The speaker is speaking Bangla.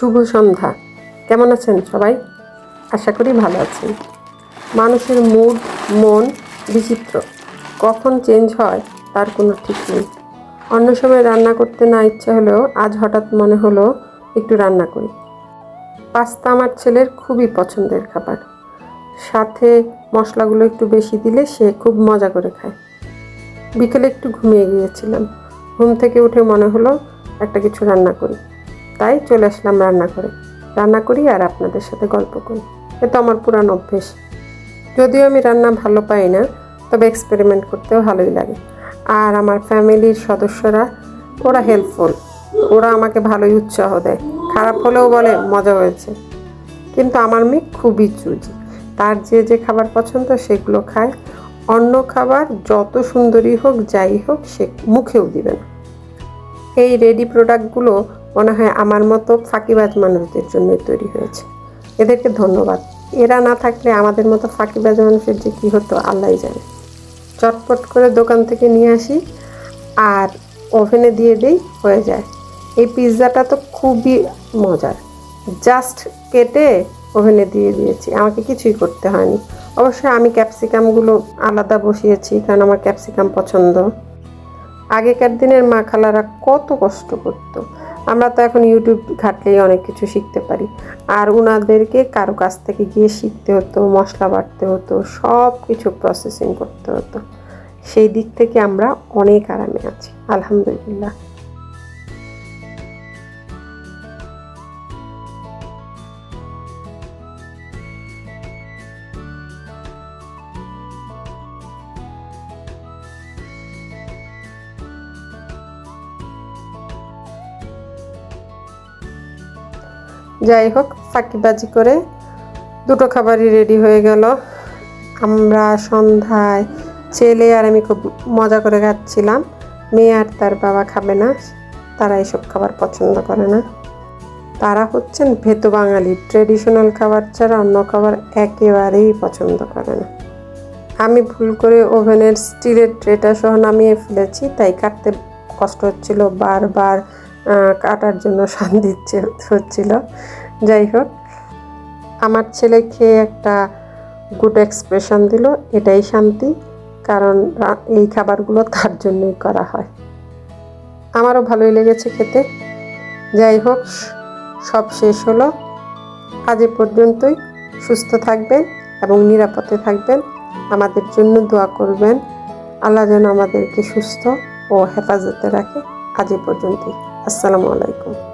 শুভ সন্ধ্যা। কেমন আছেন সবাই? আশা করি ভালো আছেন। মানুষের মুড, মন বিচিত্র। কখন চেঞ্জ হয় তার কোনো ঠিক নেই। অন্য সময় রান্না করতে না ইচ্ছা হলেও আজ হঠাৎ মনে হলো একটু রান্না করি। পাস্তা আমার ছেলের খুবই পছন্দের খাবার। সাথে মশলাগুলো একটু বেশি দিলে সে খুব মজা করে খায়। বিকেলে একটু ঘুমিয়ে গিয়েছিলাম। ঘুম থেকে উঠে মনে হলো একটা কিছু রান্না করি। তাই চলে আসলাম রান্না করে। রান্না করি আর আপনাদের সাথে গল্প করি। এ তো আমার পুরানো অভ্যেস। যদিও আমি রান্না ভালো পাই না, তবে এক্সপেরিমেন্ট করতেও ভালোই লাগে। আর আমার ফ্যামিলির সদস্যরা, ওরা হেল্পফুল ওরা আমাকে ভালোই উৎসাহ দেয়। খারাপ হলেও বলে, মজা হয়েছে। কিন্তু আমার মেয়ে খুবই চুজি। তার যে যে খাবার পছন্দ সেগুলো খায়। অন্য খাবার যত সুন্দরী হোক, যাই হোক, সে মুখেও দিবে না। এই রেডি প্রোডাক্টগুলো মনে হয় আমার মতো ফাঁকিবাজ মানুষদের জন্যই তৈরি হয়েছে। এদেরকে ধন্যবাদ। এরা না থাকলে আমাদের মতো ফাঁকিবাজ মানুষের যে কী হতো আল্লাহ জানে। চটপট করে দোকান থেকে নিয়ে আসি আর ওভেনে দিয়ে দিই, হয়ে যায়। এই পিৎজাটা তো খুবই মজার। জাস্ট কেটে ওভেনে দিয়ে দিয়েছি। আমাকে কিছুই করতে হয়নি। অবশ্যই আমি ক্যাপসিকামগুলো আলাদা বসিয়েছি, কারণ আমার ক্যাপসিকাম পছন্দ। আগেকার দিনের মা খালারা কত কষ্ট করতো। আমরা তো এখন ইউটিউব ঘাটলেই অনেক কিছু শিখতে পারি। আর ওনাদেরকে কারও কাছ থেকে গিয়ে শিখতে হতো, মশলা বাটতে হতো সব কিছু প্রসেসিং করতে হতো। সেই দিক থেকে আমরা অনেক আরামে আছি, আলহামদুলিল্লাহ। যাই হোক, ফাঁকিবাজি করে দুটো খাবারই রেডি হয়ে গেল। আমরা সন্ধ্যায় ছেলে আর আমি খুব মজা করে খাচ্ছিলাম। মেয়ে আর তার বাবা খাবে না, তারা এসব খাবার পছন্দ করে না। তারা হচ্ছেন ভেতো বাঙালি ট্রেডিশনাল খাবার ছাড়া অন্য খাবার একেবারেই পছন্দ করে না। আমি ভুল করে ওভেনের স্টিলের ট্রেটা সহ নামিয়ে ফেলেছি, তাই কাটতে কষ্ট হচ্ছিল বারবার। কাটার জন্য শান দিচ্ছে হচ্ছিল। যাই হোক, আমার ছেলে খেয়ে একটা গুড এক্সপ্রেশন দিল, এটাই শান্তি, কারণ এই খাবারগুলো তার জন্যই করা হয়। আমারও ভালোই লেগেছে খেতে। যাই হোক, সব শেষ হলো। আজ এ পর্যন্তই। সুস্থ থাকবেন এবং নিরাপদে থাকবেন। আমাদের জন্য দোয়া করবেন। আল্লাহ যেন আমাদেরকে সুস্থ ও হেফাজতে রাখে। আজ এ পর্যন্তই। আসসালামু আলাইকুম।